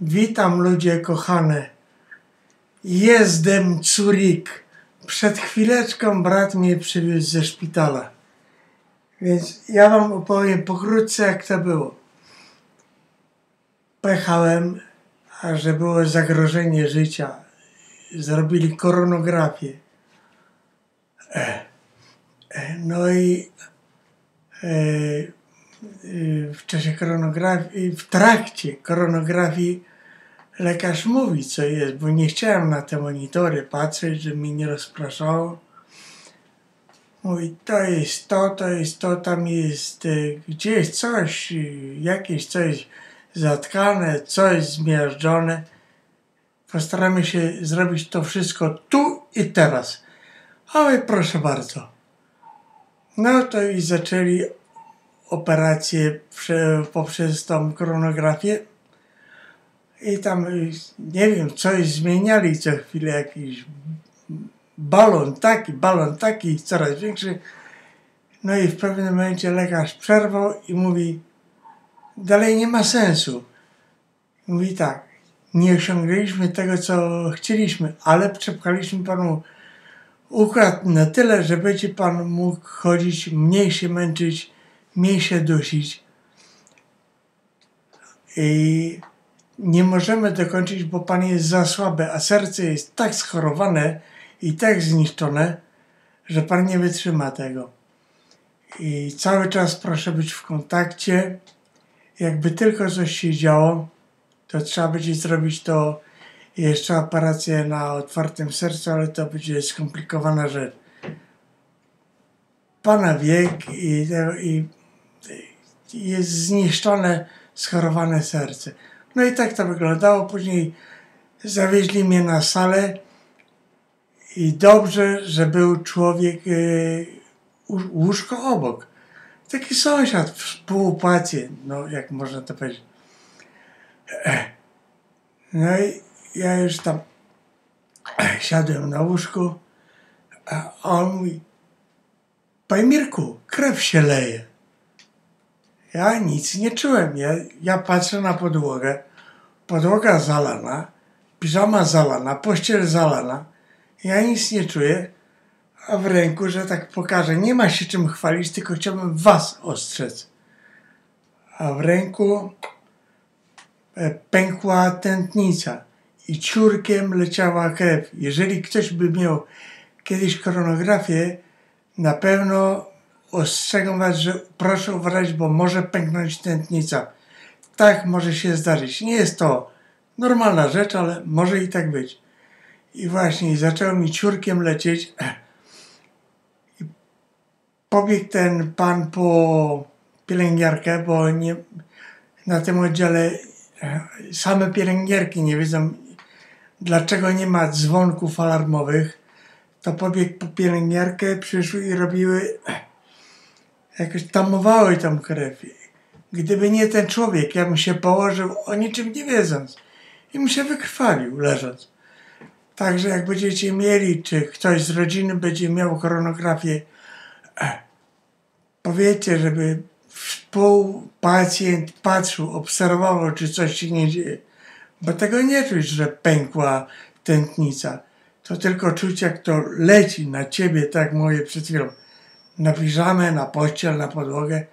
Witam ludzie kochane. Jestem Curik. Przed chwileczką brat mnie przywiózł ze szpitala. Więc ja wam opowiem pokrótce jak to było. Pojechałem, a że było zagrożenie życia. Zrobili koronografię. E, e, no i e, w czasie koronografii, w trakcie koronografii lekarz mówi, co jest, bo nie chciałem na te monitory patrzeć, żeby mi nie rozpraszało. Mówi, to jest to, to jest to, tam jest gdzieś coś, jakieś coś zatkane, coś zmiażdżone. Postaramy się zrobić to wszystko tu i teraz. Ale proszę bardzo. No to i zaczęli operację poprzez tą koronografię. I tam, nie wiem, coś zmieniali co chwilę, jakiś balon taki, balon taki, coraz większy. No i w pewnym momencie lekarz przerwał i mówi, dalej nie ma sensu. Mówi tak, nie osiągnęliśmy tego, co chcieliśmy, ale przepchaliśmy panu układ na tyle, że będzie pan mógł chodzić, mniej się męczyć, mniej się dusić. I nie możemy dokończyć, bo pan jest za słabe, a serce jest tak schorowane i tak zniszczone, że pan nie wytrzyma tego. I cały czas proszę być w kontakcie. Jakby tylko coś się działo, to trzeba będzie zrobić to jeszcze operację na otwartym sercu, ale to będzie skomplikowana rzecz. Pana wiek i, i, i jest zniszczone, schorowane serce. No i tak to wyglądało. Później zawieźli mnie na salę i dobrze, że był człowiek, yy, łóżko obok. Taki sąsiad, współpacjent, no jak można to powiedzieć. No i ja już tam siadłem na łóżku, a on mówi, Panie Mirku, krew się leje. Ja nic nie czułem. Ja, ja patrzę na podłogę. Podłoga zalana, piżama zalana, pościel zalana. Ja nic nie czuję, a w ręku, że tak pokażę, nie ma się czym chwalić, tylko chciałbym was ostrzec. A w ręku e, pękła tętnica i ciurkiem leciała krew. Jeżeli ktoś by miał kiedyś koronografię, na pewno ostrzegam Was, że proszę uważać, bo może pęknąć tętnica. Tak może się zdarzyć. Nie jest to normalna rzecz, ale może i tak być. I właśnie zaczęło mi ciurkiem lecieć. I pobiegł ten pan po pielęgniarkę, bo nie, na tym oddziale e, same pielęgniarki nie wiedzą, dlaczego nie ma dzwonków alarmowych. To pobiegł po pielęgniarkę, przyszły i robiły jakoś tamowały tam krew. Gdyby nie ten człowiek, ja bym się położył o niczym nie wiedząc i bym się wykrwawił leżąc. Także jak będziecie mieli, czy ktoś z rodziny będzie miał koronografię, eh, powiedzcie, żeby współpacjent patrzył, obserwował, czy coś się nie dzieje. Bo tego nie czuć, że pękła tętnica. To tylko czuć, jak to leci na ciebie, tak moje przed chwilą na piżamę, na pościel, na podłogę.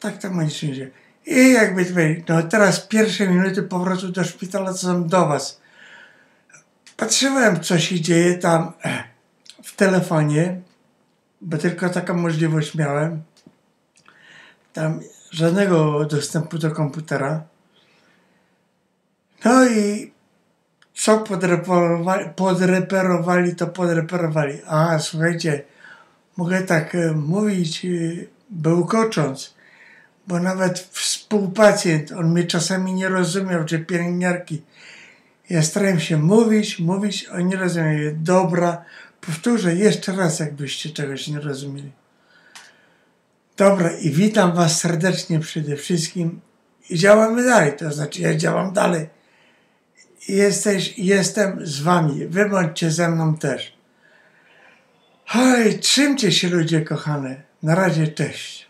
Tak to ma nic nie dzieje. I jakby tutaj, no teraz pierwsze minuty powrotu do szpitala to są do was. Patrzyłem, co się dzieje tam w telefonie, bo tylko taką możliwość miałem. Tam żadnego dostępu do komputera. No i co podreperowali, podreperowali to podreperowali. A, słuchajcie, mogę tak e, mówić e, bełkocząc, bo nawet współpacjent, on mnie czasami nie rozumiał, że pielęgniarki. Ja starałem się mówić, mówić, oni rozumieją. Dobra, powtórzę jeszcze raz, jakbyście czegoś nie rozumieli. Dobra, i witam Was serdecznie przede wszystkim i działamy dalej, to znaczy ja działam dalej. Jesteś, jestem z Wami, Wy bądźcie ze mną też. Hej, trzymcie się ludzie kochane. Na razie, cześć.